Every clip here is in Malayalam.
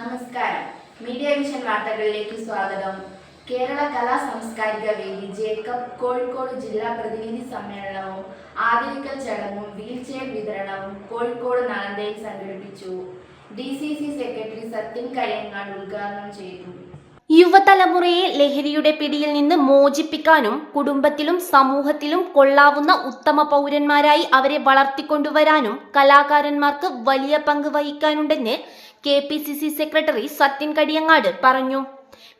നമസ്കാരം. മീഡിയ വിഷൻ വാർത്തകളിലേക്ക് സ്വാഗതം. കേരള കലാ സാംസ്കാരിക വേദി ജേക്കബ് കോഴിക്കോട് ജില്ലാ പ്രതിനിധി സമ്മേളനവും ആദരിക്കൽ ചടങ്ങും വീൽചെയർ വിതരണവും കോഴിക്കോട് നളന്തയിൽ സംഘടിപ്പിച്ചു. D C C secretary Sathyan Kayyangad ഉദ്ഘാടനം ചെയ്തു. യുവതലമുറയെ ലഹരിയുടെ പിടിയിൽ നിന്ന് മോചിപ്പിക്കാനും കുടുംബത്തിലും സമൂഹത്തിലും കൊള്ളാവുന്ന ഉത്തമ പൗരന്മാരായി അവരെ വളർത്തിക്കൊണ്ടുവരാനും കലാകാരന്മാർക്ക് വലിയ പങ്ക് വഹിക്കാനുണ്ടെന്ന് K P C C secretary Sathyan Kadiyangad പറഞ്ഞു.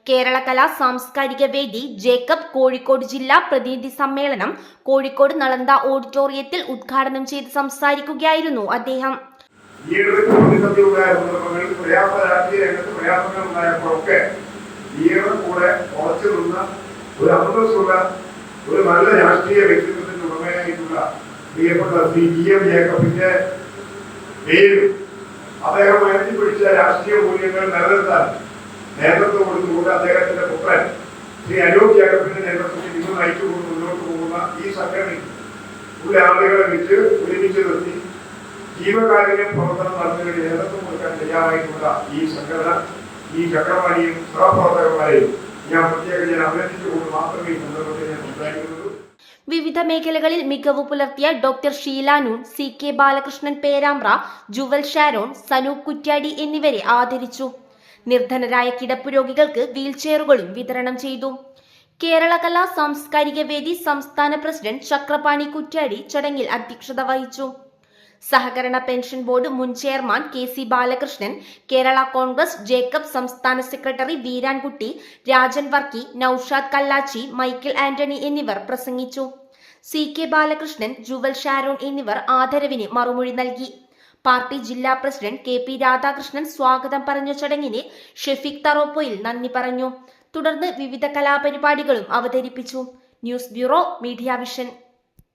കേരള കലാ സാംസ്കാരിക വേദി ജേക്കബ് കോഴിക്കോട് ജില്ലാ പ്രതിനിധി സമ്മേളനം കോഴിക്കോട് നളന്ത ഓഡിറ്റോറിയത്തിൽ ഉദ്ഘാടനം ചെയ്ത് സംസാരിക്കുകയായിരുന്നു അദ്ദേഹം. ഒരു നല്ല രാഷ്ട്രീയ വ്യക്തിത്വത്തിന്റെ ഉടമയായിട്ടുള്ള പ്രിയപ്പെട്ട സി ജി എം ജേക്കബിന്റെ പേരും അദ്ദേഹം ഉയർത്തിപ്പിടിച്ച രാഷ്ട്രീയ മൂല്യങ്ങൾ നിലനിർത്താൻ നേതൃത്വം കൊടുത്തുകൊണ്ട് അദ്ദേഹത്തിന്റെ പുത്രൻ ശ്രീ അനൂപ് ജേക്കബിന്റെ നേതൃത്വത്തിൽ ഇന്ന് നയിച്ചുകൊണ്ട് മുന്നോട്ട് പോകുന്ന ഈ സംഘടനയിൽ ഉള്ള ആളുകളെ വെച്ച് ഒരുമിച്ച് നിർത്തി ജീവകാരുണ്യ പ്രവർത്തനം നടത്തുന്നതിന് നേതൃത്വം കൊടുക്കാൻ തയ്യാറായിട്ടുള്ള ഈ സംഘടന ഈ ചക്രവാണിയും സഹപ്രവർത്തകന്മാരെയും ഞാൻ പ്രത്യേകം ഞാൻ അഭിനന്ദിച്ചുകൊണ്ട് മാത്രമേ ഈ സന്ദർഭത്തിൽ ഞാൻ സംസാരിക്കുന്നുള്ളൂ. വിവിധ മേഖലകളിൽ മികവ് പുലർത്തിയ doctor Sheelanoon C K Balakrishnan Perambra Jewel Sharon Sanoop Kuttiady എന്നിവരെ ആദരിച്ചു. നിർധനരായ കിടപ്പുരോഗികൾക്ക് വീൽചെയറുകളും വിതരണം ചെയ്തു. കേരള കലാ സാംസ്കാരിക വേദി സംസ്ഥാന പ്രസിഡന്റ് ചക്രപാണി കുറ്റ്യാടി ചടങ്ങിൽ അധ്യക്ഷത വഹിച്ചു. സഹകരണ പെൻഷൻ ബോർഡ് മുൻ chairman K C Balakrishnan Kerala Congress Jacob സംസ്ഥാന സെക്രട്ടറി വീരാൻകുട്ടി രാജൻ വർക്കി നൌഷാദ് കല്ലാച്ചി മൈക്കിൾ ആന്റണി എന്നിവർ പ്രസംഗിച്ചു. സി കെ ബാലകൃഷ്ണൻ ജുവൽ ഷാരോൺ എന്നിവർ ആദരവിന് മറുമൊഴി നൽകി. പാർട്ടി ജില്ലാ പ്രസിഡന്റ് കെ പി രാധാകൃഷ്ണൻ സ്വാഗതം പറഞ്ഞ ചടങ്ങിന് ഷെഫിക് തറോപ്പോയിൽ നന്ദി പറഞ്ഞു. തുടർന്ന് വിവിധ കലാപരിപാടികളും അവതരിപ്പിച്ചു. News bureau media vision.